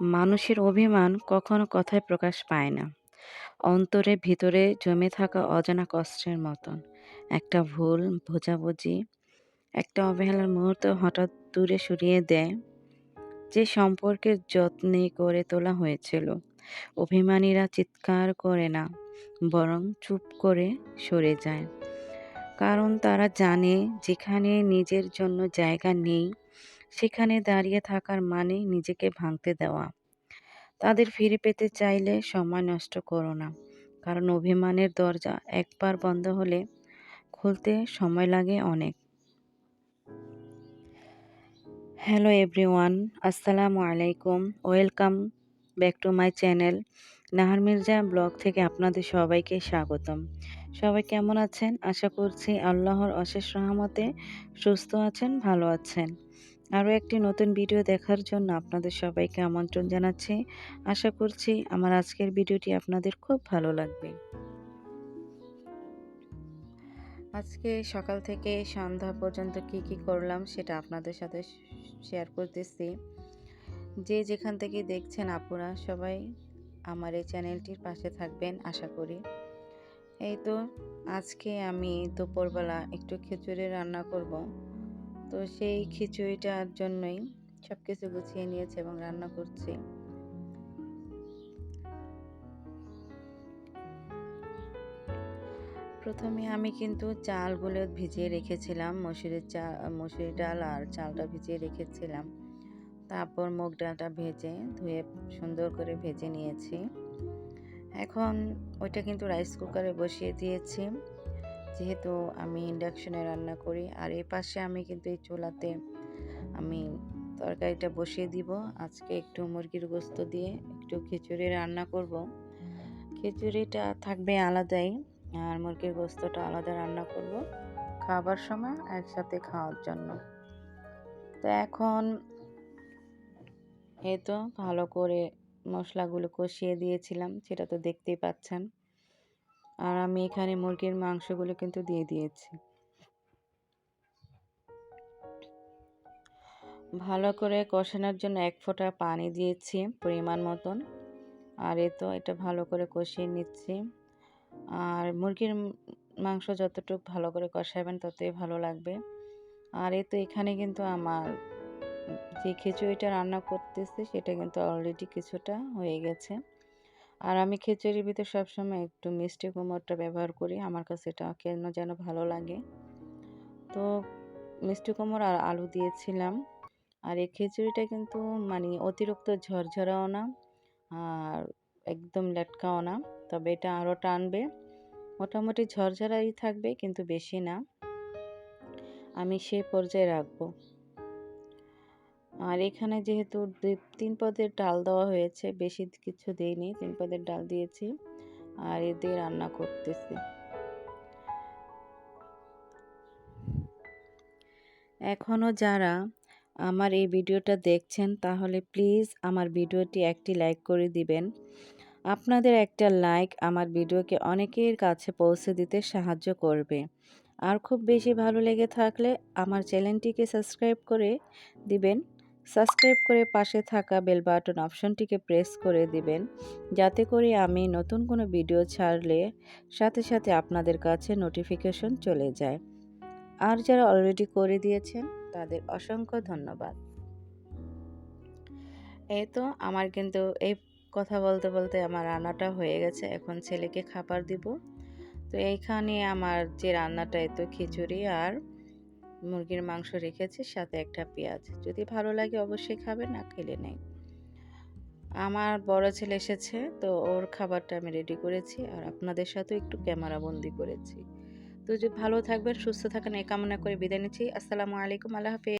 মানুষের অভিমান কখনো কথায় প্রকাশ পায় না। অন্তরে ভিতরে জমে থাকা অজানা কষ্টের মতন। একটা ভুল বোঝাবুঝি, একটা অবহেলার মুহূর্ত হঠাৎ দূরে সরিয়ে দেয়, যে সম্পর্কের যত্নে করে তোলা হয়েছিল। অভিমানীরা চিৎকার করে না, বরং চুপ করে সরে যায়। কারণ তারা জানে, যেখানে নিজের জন্য জায়গা নেই সেখানে দাঁড়িয়ে থাকার মানে নিজেকে ভাঙতে দেওয়া। তাদের ফিরে পেতে চাইলে সময় নষ্ট করো না, কারণ অভিমানের দরজা একবার বন্ধ হলে খুলতে সময় লাগে অনেক। হ্যালো এভরিওয়ান, আসসালামু আলাইকুম। Welcome back to my channel Nahar Mirza blog থেকে আপনাদের সবাইকে স্বাগতম। সবাই কেমন আছেন? আশা করছি আল্লাহর অশেষ রহমতে সুস্থ আছেন, ভালো আছেন। আরও একটি নতুন ভিডিও দেখার জন্য আপনাদের সবাইকে আমন্ত্রণ জানাচ্ছি। আশা করছি আমার আজকের ভিডিওটি আপনাদের খুব ভালো লাগবে। আজকে সকাল থেকে সন্ধ্যা পর্যন্ত কি কি করলাম সেটা আপনাদের সাথে শেয়ার করতেছি। যে যেখান থেকে দেখছেন আপনারা সবাই আমার এই চ্যানেলটির পাশে থাকবেন, আশা করি। এই তো আজকে আমি দুপুরবেলা একটু খিচুড়ি রান্না করব। তো সেই খিচুড়িটার জন্যই সব কিছু গুছিয়ে নিয়েছে এবং রান্না করছি। প্রথমে আমি কিন্তু চালগুলো ভিজিয়ে রেখেছিলাম, মসুরের চাল মসুরি ডাল আর চালটা ভিজিয়ে রেখেছিলাম। তারপর মুগ ডালটা ভেজে ধুয়ে সুন্দর করে ভেজে নিয়েছি। এখন ওইটা কিন্তু রাইস কুকারে বসিয়ে দিয়েছি। যেহেতু আমি ইন্ডাকশনে রান্না করি, আর এই পাশে আমি কিন্তু এই চুলাতে আমি তরকারিটা বসিয়ে দিব। আজকে একটু মুরগির গোস্ত দিয়ে একটু খিচুড়ি রান্না করব। খিচুড়িটা থাকবে আলাদাই, আর মুরগির গোস্তটা আলাদা রান্না করব খাবার সময় একসাথে খাওয়ার জন্য। তো এখন এই তো ভালো করে মশলাগুলো কষিয়ে দিয়েছিলাম, সেটা তো দেখতেই পাচ্ছেন। আর আমি এখানে মুরগির মাংসগুলো কিন্তু দিয়ে দিয়েছি। ভালো করে কষানোর জন্য এক ফোঁটা পানি দিয়েছি পরিমাণ মতন। আর এ তো এটা ভালো করে কষিয়ে নিচ্ছি। আর মুরগির মাংস যতটুকু ভালো করে কষাবেন ততই ভালো লাগবে। আর এ তো এখানে কিন্তু আমার যে খিচুড়িটা রান্না করতেছি সেটা কিন্তু অলরেডি কিছুটা হয়ে গেছে। আর আমি খিচুড়ির ভিতরে সবসময় একটু মিষ্টি কুমড়টা ব্যবহার করি। আমার কাছে এটা কেন যেন ভালো লাগে। তো মিষ্টি কুমড় আর আলু দিয়েছিলাম। আর এই খিচুড়িটা কিন্তু মানে অতিরিক্ত ঝরঝরাও না আর একদম লেটকাও না। তবে এটা আরও টানবে। মোটামুটি ঝরঝরাই থাকবে, কিন্তু বেশি না। আমি সেই পর্যায়ে রাখব। আর এখানে যেহেতু তিন পদের ডাল দেওয়া হয়েছে, বেশি কিছু দিইনি, তিন পদের ডাল দিয়েছি আর এ দিয়ে রান্না করতেছি। এখনও যারা আমার এই ভিডিওটা দেখছেন, তাহলে প্লিজ আমার ভিডিওটি একটি লাইক করে দিবেন। আপনাদের একটা লাইক আমার ভিডিওকে অনেকের কাছে পৌঁছে দিতে সাহায্য করবে। আর খুব বেশি ভালো লেগে থাকলে আমার চ্যানেলটিকে সাবস্ক্রাইব করে দিবেন। সাবস্ক্রাইব করে পাশে থাকা বেল বাটন অপশনটিকে প্রেস করে দিবেন, যাতে করে আমি নতুন কোনো ভিডিও ছাড়লে সাথে সাথে আপনাদের কাছে নোটিফিকেশন চলে যায়। আর যারা অলরেডি করে দিয়েছেন, তাদের অসংখ্য ধন্যবাদ। এই তো আমার কিন্তু এই কথা বলতে বলতে আমার রান্নাটা হয়ে গেছে, এখন ছেলেকে খাবার দিব। তো এইখানে আমার যে রান্নাটা এত খিচুড়ি আর মুরগির মাংস রেখেছি, সাথে একটা পেঁয়াজ। যদি ভালো লাগে অবশ্যই খাবে, না খেলে নেই। আমার বড় ছেলে এসেছে, তো ওর খাবারটা আমি রেডি করেছি আর আপনাদের সাথেও একটু ক্যামেরা বন্দি করেছি। তো যদি ভালো থাকবেন, সুস্থ থাকেন, এই কামনা করে বিদায় নিচ্ছি। আসসালামু আলাইকুম, আল্লাহ হাফিজ।